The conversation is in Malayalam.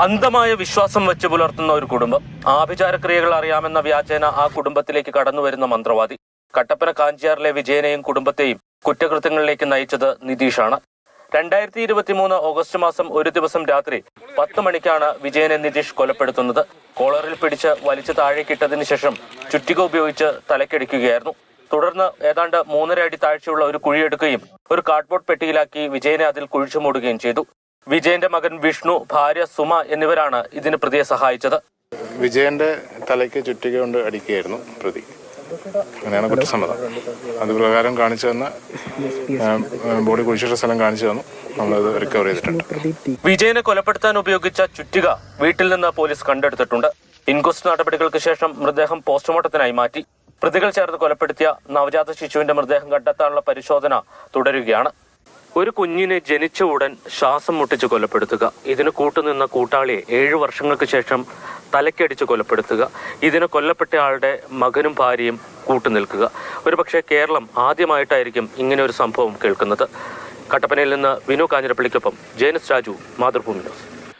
അന്ധമായ വിശ്വാസം വെച്ച് പുലർത്തുന്ന ഒരു കുടുംബം. ആഭിചാരക്രിയകൾ അറിയാമെന്ന വ്യാജേന ആ കുടുംബത്തിലേക്ക് കടന്നു വരുന്ന മന്ത്രവാദി. കട്ടപ്പന കാഞ്ചിയാറിലെ വിജയനെയും കുടുംബത്തെയും കുറ്റകൃത്യങ്ങളിലേക്ക് നയിച്ചത് നിതീഷാണ്. രണ്ടായിരത്തി ഇരുപത്തി മൂന്ന് ഓഗസ്റ്റ് മാസം ഒരു ദിവസം രാത്രി പത്ത് മണിക്കാണ് വിജയനെ നിതീഷ് കൊലപ്പെടുത്തുന്നത്. കോളറിൽ പിടിച്ച് വലിച്ചു താഴേക്കിട്ടതിന് ശേഷം ചുറ്റിക ഉപയോഗിച്ച് തലക്കടിക്കുകയായിരുന്നു. തുടർന്ന് ഏതാണ്ട് മൂന്നര അടി താഴ്ചയുള്ള ഒരു കുഴിയെടുക്കുകയും ഒരു കാർഡ്ബോർഡ് പെട്ടിയിലാക്കി വിജയനെ അതിൽ കുഴിച്ചു മൂടുകയും ചെയ്തു. വിജയന്റെ മകൻ വിഷ്ണു ഭാര്യ സുമ എന്നിവരാണ് ഇതിന് പ്രതിയെ സഹായിച്ചത്. വിജയന്റെ തലയ്ക്ക് ചുറ്റിക കൊണ്ട് അടിക്കുകയായിരുന്നു പ്രതി. അങ്ങനെയാണ് കുറ്റസമ്മതം. അത് പ്രകാരം കാണിച്ചു തന്ന ബോഡി കുഴിച്ചിട്ട സ്ഥലം കാണിച്ചു തന്നു. നമ്മളത് റിക്കവർ ചെയ്തിട്ടുണ്ട്. വിജയനെ കൊലപ്പെടുത്താൻ ഉപയോഗിച്ച ചുറ്റിക വീട്ടിൽ നിന്ന് പോലീസ് കണ്ടെടുത്തിട്ടുണ്ട്. ഇൻക്വസ്റ്റ് നടപടികൾക്ക് ശേഷം മൃതദേഹം പോസ്റ്റ്മോർട്ടത്തിനായി മാറ്റി. പ്രതികൾ ചേർന്ന് കൊലപ്പെടുത്തിയ നവജാത ശിശുവിന്റെ മൃതദേഹം കണ്ടെത്താനുള്ള പരിശോധന തുടരുകയാണ്. ഒരു കുഞ്ഞിനെ ജനിച്ച ഉടൻ ശ്വാസം മുട്ടിച്ച് കൊലപ്പെടുത്തുക. ഇതിന് കൂട്ടുനിന്ന കൂട്ടാളിയെ ഏഴു വർഷങ്ങൾക്ക് ശേഷം തലക്കടിച്ച് കൊലപ്പെടുത്തുക. ഇതിന് കൊല്ലപ്പെട്ടയാളുടെ മകനും ഭാര്യയും കൂട്ടുനിൽക്കുക. ഒരുപക്ഷെ കേരളം ആദ്യമായിട്ടായിരിക്കും ഇങ്ങനെ ഒരു സംഭവം കേൾക്കുന്നത്. കട്ടപ്പനയിൽ നിന്ന് വിനു കാഞ്ഞിരപ്പള്ളിക്കൊപ്പം ജേനസ് രാജു മാതൃഭൂമി ന്യൂസ്.